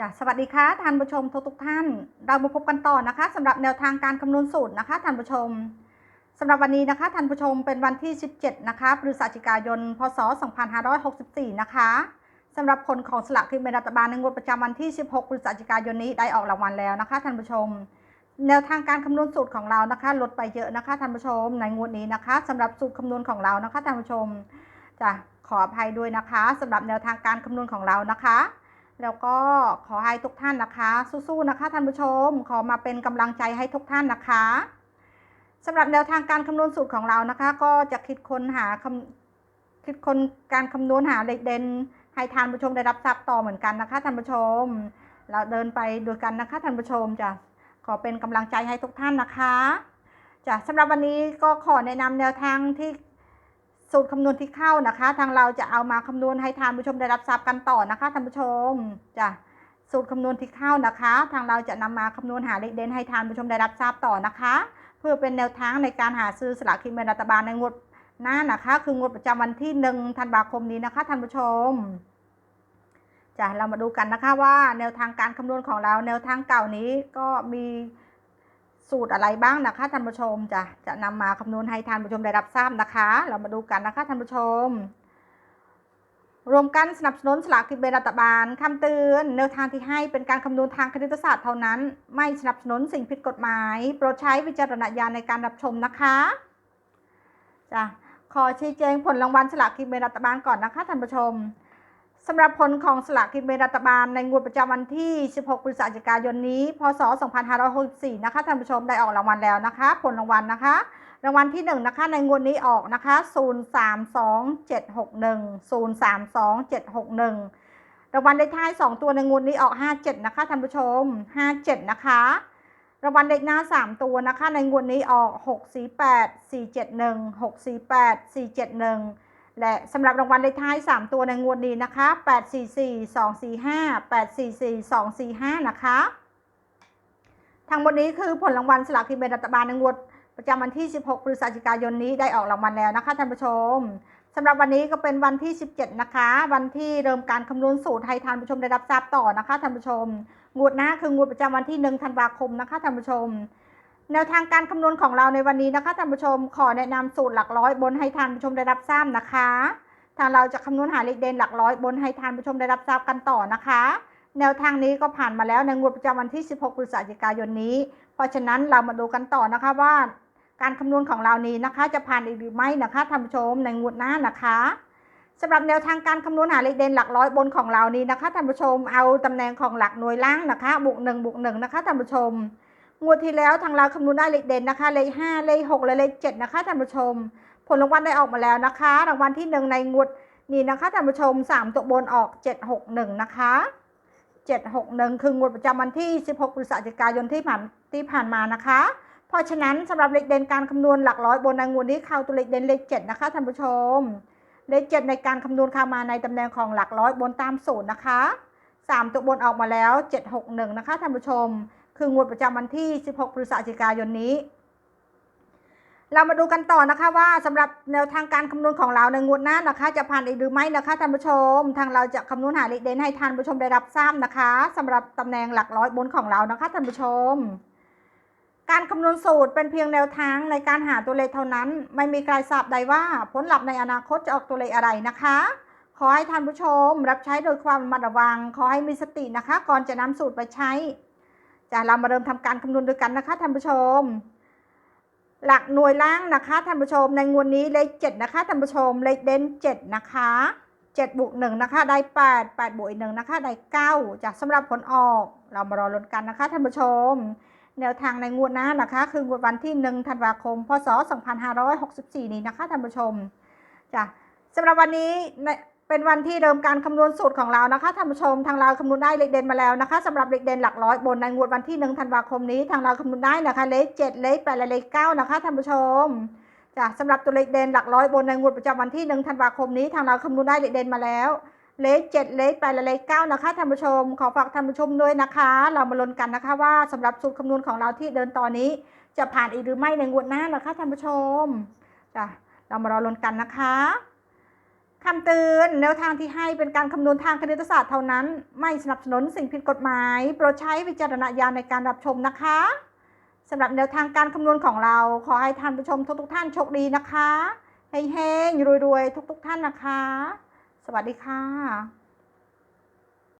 จ้ะสวัสดีค่ะท่านผู้ชมทุกทุกท่าน เรามาพบกันต่อนะคะสำหรับแนวทางการคำนวณสูตรนะคะท่านผู้ชมสำหรับวันนี้นะคะท่านผู้ชมเป็นวันที่ 17 นะคะพฤศจิกายน พศ 2564 นะคะสำหรับผลของสลากกินแบ่งรัฐบาลในงวดประจำวันที่ 16 พฤศจิกายนนี้ได้ออกรางวัลแล้วนะคะท่านผู้ชม แนวทางการคำนวณสูตรของเรานะคะ ลดไปเยอะนะคะท่านผู้ชม ในงวดนี้นะคะสำหรับสูตรคำนวณของเรานะคะท่านผู้ชมจะขออภัยด้วยนะคะสำหรับแนวทางการคำนวณของเรานะคะ แล้วก็ขอให้ทุกท่านนะคะ สู้ๆนะคะท่านผู้ชม ขอมาเป็นกำลังใจให้ทุกท่านนะคะสำหรับแนวทางการคำนวณสูตรของเรานะคะ ก็จะคิดค้นหาคำคิดค้นการคำนวณหาเลขเด่นให้ท่านผู้ชมได้รับทราบต่อเหมือนกันนะคะท่านผู้ชม เราเดินไปด้วยกันนะคะท่านผู้ชมจะขอเป็นกำลังใจให้ทุกท่านนะคะจะสำหรับวันนี้ก็ขอแนะนำแนวทางที่ สูตรคำนวณที่เข้านะคะ ทางเราจะเอามาคำนวณให้ท่านผู้ชมได้รับทราบกันต่อนะคะท่านผู้ชมจ้ะสูตรคำนวณที่เข้านะคะ ทางเราจะนำมาคำนวณหาเลขเด่นให้ท่านผู้ชมได้รับทราบต่อนะคะ เพื่อเป็นแนวทางในการหาซื้อสลากกินแบ่งรัฐบาลในงวดหน้านะคะ คืองวดประจำวันที่1ธันวาคมนี้นะคะท่านผู้ชมจ้ะเรามาดูกันนะคะว่าแนวทางการคำนวณของเราแนวทางเก่านี้ก็มี สูตรอะไรบ้างนะคะท่านผู้ชมจะจะนำมาคำนวณให้ท่านผู้ชมได้รับทราบนะคะ เรามาดูกันนะคะท่านผู้ชม รวมกันสนับสนุนสลากกินแบ่งรัฐบาลคำเตือนแนวทางที่ให้เป็นการคำนวณทางคณิตศาสตร์เท่านั้น ไม่สนับสนุนสิ่งผิดกฎหมาย โปรดใช้วิจารณญาณในการรับชมนะคะจ้ะขอชี้แจงผลรางวัลสลากกินแบ่งรัฐบาลก่อนนะคะท่านผู้ชม สำหรับผลของสลากกินแบ่งรัฐบาลในงวดประจำวันที่ 16 พฤศจิกายนนี้ พศ 2564 นะคะท่านผู้ชมได้ออกรางวัลแล้วนะคะ ผลรางวัลนะคะ รางวัลที่ 1 นะคะ ในงวดนี้ออกนะคะ 032761 032761 รางวัลเลขท้าย 2 ตัวในงวดนี้ออก 57 นะคะท่านผู้ชม 57 นะคะรางวัลเลขหน้า 3 ตัวนะคะ ในงวดนี้ออก 648 471 648 471 และสำหรับรางวัลเลขท้าย 3 ตัวในงวดนี้นะคะ 844 245 844 245 นะคะ ทั้งหมดนี้คือผลรางวัลสลากกินแบ่งรัฐบาลในงวดประจำวันที่ 16 พฤศจิกายนนี้ได้ออกรางวัลแล้วนะคะท่านผู้ชมสำหรับวันนี้ก็เป็นวันที่ 17 นะคะ วันที่เริ่มการคำนวณสูตรให้ท่านผู้ชมได้รับทราบต่อนะคะท่านผู้ชม งวดหน้าคืองวดประจำวันที่ 1 ธันวาคมนะคะท่านผู้ชม แนวทางการคำนวณของเราในวันนี้นะคะท่านผู้ชมขอแนะนำสูตรหลักร้อยบนให้ท่านผู้ชมได้รับทราบนะคะทางเราจะคำนวณหาเลขเด่นหลักร้อยบนให้ท่านผู้ชมได้รับทราบกันต่อนะคะ แนวทางนี้ก็ผ่านมาแล้วในงวดประจำวันที่ 16พฤศจิกายนนี้ เพราะฉะนั้นเรามาดูกันต่อนะคะว่า การคำนวณของเรานี้นะคะ จะผ่านอีกหรือไม่นะคะท่านผู้ชมในงวดหน้านะคะสำหรับแนวทางการคำนวณหาเลขเด่นหลักร้อยบนของเรานี้นะคะท่านผู้ชมเอาตำแหน่งของหลักหน่วยล่างนะคะบวกหนึ่งบวกหนึ่งนะคะท่านผู้ชม งวดที่แล้วทางเราคำนวณได้เลขเด่นนะคะ เลขห้าเลขหกและเลขเจ็ดนะคะท่านผู้ชม ผลรางวัลได้ออกมาแล้วนะคะ รางวัลที่หนึ่งในงวดนี้นะคะท่านผู้ชมสามตัวบนออกเจ็ดหกหนึ่งนะคะเจ็ดหกหนึ่งคืองวดประจำวันที่สิบหกพฤศจิกายนที่ผ่านที่ผ่านมานะคะ เพราะฉะนั้นสำหรับเลขเด่นการคำนวณหลักร้อยบนในงวดนี้เข้าตัวเลขเด่นเลขเจ็ดนะคะท่านผู้ชม เลขเจ็ดในการคำนวณเข้ามาในตำแหน่งของหลักร้อยบนตามสูตรนะคะสามตัวบนออกมาแล้วเจ็ดหกหนึ่งนะคะท่านผู้ชม คืองวดประจำวันที่ 16 พฤศจิกายนนี้ เรามาดูกันต่อนะคะว่าสำหรับแนวทางการคำนวณของเราในงวดหน้านะคะ จะผ่านอีกหรือไม่นะคะท่านผู้ชม ทางเราจะคำนวณหาเลขเด่นให้ท่านผู้ชมได้รับทราบนะคะสำหรับตำแหน่งหลักร้อยบนของเรานะคะท่านผู้ชมการคำนวณสูตรเป็นเพียงแนวทางในการหาตัวเลขเท่านั้น ไม่มีใครทราบใดว่าผลลัพธ์ในอนาคตจะออกตัวเลขอะไรนะคะ ขอให้ท่านผู้ชมรับใช้โดยความระมัดระวัง ขอให้มีสตินะคะ ก่อนจะนำสูตรไปใช้ จะเรามาเริ่มทำการคำนวณด้วยกันนะคะท่านผู้ชม หลักหน่วยล่างนะคะท่านผู้ชมในงวดนี้เลขเจ็ดนะคะท่านผู้ชมเลขเด่นเจ็ดนะคะเจ็ดบวกหนึ่งนะคะได้แปดแปดบวกอีกหนึ่งนะคะได้เก้าจากสำหรับผลออก เรามารอลุ้นกันนะคะท่านผู้ชม แนวทางในงวดหน้านะคะ คืองวดวันที่หนึ่งธันวาคม พศ2564นี้นะคะท่านผู้ชมจ้ะสำหรับวันนี้ใน เป็นวันที่เริ่มการคำนวณสูตรของเรานะคะท่านผู้ชมทางเราคำนวณได้เลขเด่นมาแล้วนะคะสำหรับเลขเด่นหลักร้อยบนในงวดวันที่หนึ่งธันวาคมนี้ทางเราคำนวณได้นะคะเลขเจ็ดเลขแปดและเลขเก้านะคะท่านผู้ชมจ้ะสำหรับตัวเลขเด่นหลักร้อยบนในงวดประจำวันที่หนึ่งธันวาคมนี้ทางเราคำนวณได้เลขเด่นมาแล้วเลขเจ็ดเลขแปดและเลขเก้านะคะท่านผู้ชม ขอฝากท่านผู้ชมด้วยนะคะ เรามาลุ้นกันนะคะว่าสำหรับสูตรคำนวณของเราที่เดินตอนนี้ จะผ่านอีกหรือไม่ในงวดหน้านะคะท่านผู้ชมจ้ะเรามารอลุ้นกันนะคะ คำเตือนแนวทางที่ให้เป็นการคำนวณทางคณิตศาสตร์เท่านั้น ไม่สนับสนุนสิ่งผิดกฎหมาย โปรดใช้วิจารณญาณในการรับชมนะคะสำหรับแนวทางการคำนวณของเรา ขอให้ท่านผู้ชมทุกๆท่านโชคดีนะคะเฮงๆรวยๆทุกๆท่านนะคะ สวัสดีค่ะ